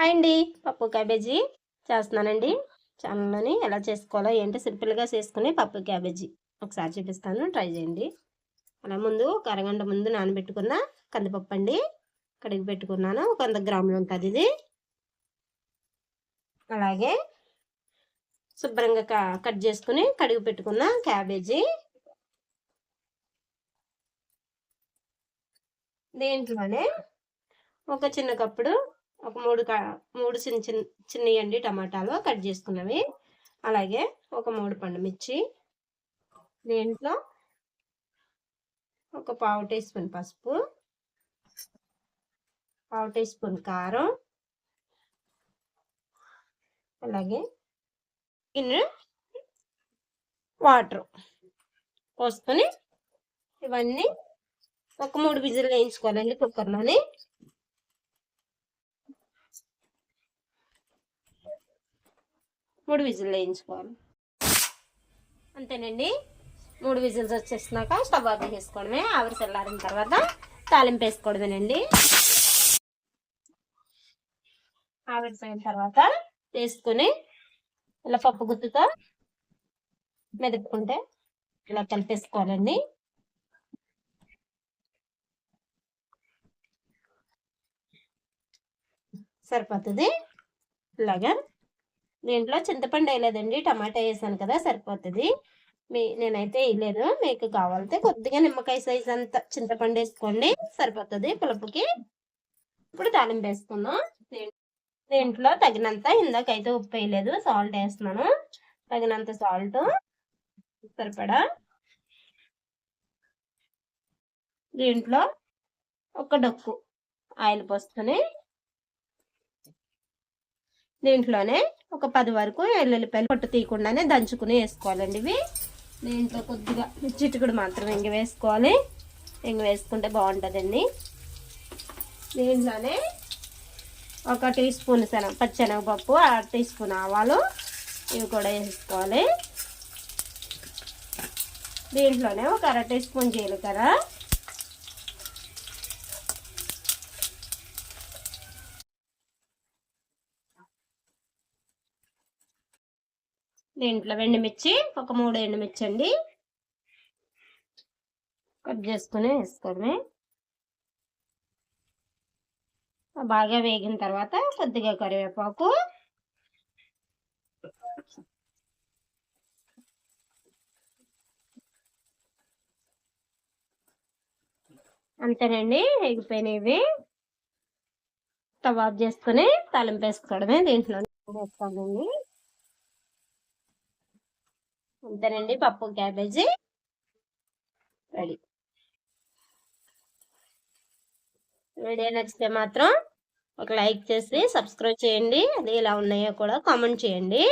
Hi అండి. పప్పు cabbage చేస్తున్నానండి. ఛానల్లోని ఎలా చేసుకోవాలో ఏంటో సింపుల్గా చేసుకుని పప్పు క్యాబేజీ ఒకసారి చూపిస్తాను. ట్రై చేయండి. అలా ముందు ఒక అరగంట ముందు నానబెట్టుకున్న కందిపప్పు అండి. కడిగి పెట్టుకున్నాను. ఒక వంద గ్రాములు ఉంటుంది ఇది. అలాగే శుభ్రంగా కట్ చేసుకుని కడిగి పెట్టుకున్న క్యాబేజీ. దీంట్లోనే ఒక చిన్న కప్పుడు ఒక మూడు మూడు చిన్న చిన్న చిన్నవి అండి టమాటాలు కట్ చేసుకున్నవి. అలాగే ఒక మూడు పండుమిర్చి. దీంట్లో ఒక పావు టీ స్పూన్ పసుపు. పావు టీ స్పూన్ కారం. అలాగే ఇన్ని వాటర్ పోసుకొని ఇవన్నీ ఒక మూడు విజిల్ వేయించుకోవాలండి కుక్కర్లోని. మూడు విజిల్ వేయించుకోవాలి. అంతేనండి. మూడు విజిల్స్ వచ్చేసినాక స్టవ్ ఆఫ్ చేసుకోవడమే ఆవిరి చల్లారిన తర్వాత తాలింపు వేసుకోవడమేనండి. ఆవిరిపోయిన తర్వాత వేసుకొని ఇలా పప్పు గుత్తుతో మెదుపుకుంటే ఇలా కలిపేసుకోవాలండి. సరిపోతుంది? ఇలాగా దీంట్లో చింతపండు వేయలేదండి టమాటా వేసాను కదా సరిపోతుంది. మీ నేనైతే వేయలేదు. మీకు కావాలంటే కొద్దిగా నిమ్మకాయ సైజ్ అంత చింతపండు వేసుకోండి సరిపోతుంది పులుపుకి. ఇప్పుడు తాలింపు వేసుకుందాం. దీంట్లో తగినంత ఇందాకైతే ఉప్పు వేయలేదు సాల్ట్ వేస్తున్నాను. తగినంత సాల్ట్ సరిపడా. దీంట్లో ఒక డొక్కు ఆయిల్ పోసుకొని దీంట్లోనే ఒక పది వరకు ఎల్లుల్లిపాయలు పొట్టు తీయకుండానే దంచుకుని వేసుకోవాలండి ఇవి. దీంట్లో కొద్దిగా చిటుకుడు మాత్రం ఇంక వేసుకోవాలి. ఇంక వేసుకుంటే బాగుంటుందండి. దీంట్లోనే ఒక టీ స్పూన్ శనగ పచ్చెనగపప్పు అర టీ స్పూన్ ఆవాలు ఇవి కూడా వేసుకోవాలి. దీంట్లోనే ఒక అర టీ స్పూన్ జీలకర్ర దీంట్లో ఎండుమిర్చి ఒక మూడు ఎండుమిర్చి అండి. కట్ చేసుకుని వేసుకోవడమే బాగా వేగిన తర్వాత కొద్దిగా కరివేపాకు. అంతేనండి వేగిపోయినవి. తవాబ్ చేసుకుని తాలింపు వేసుకోవడమే దీంట్లో. వేస్తానండి అంతేనండి. పప్పు క్యాబేజీ రెడీ. వీడియో నచ్చితే మాత్రం ఒక లైక్ చేసి సబ్స్క్రైబ్ చేయండి. అది ఎలా ఉన్నాయో కూడా కామెంట్ చేయండి.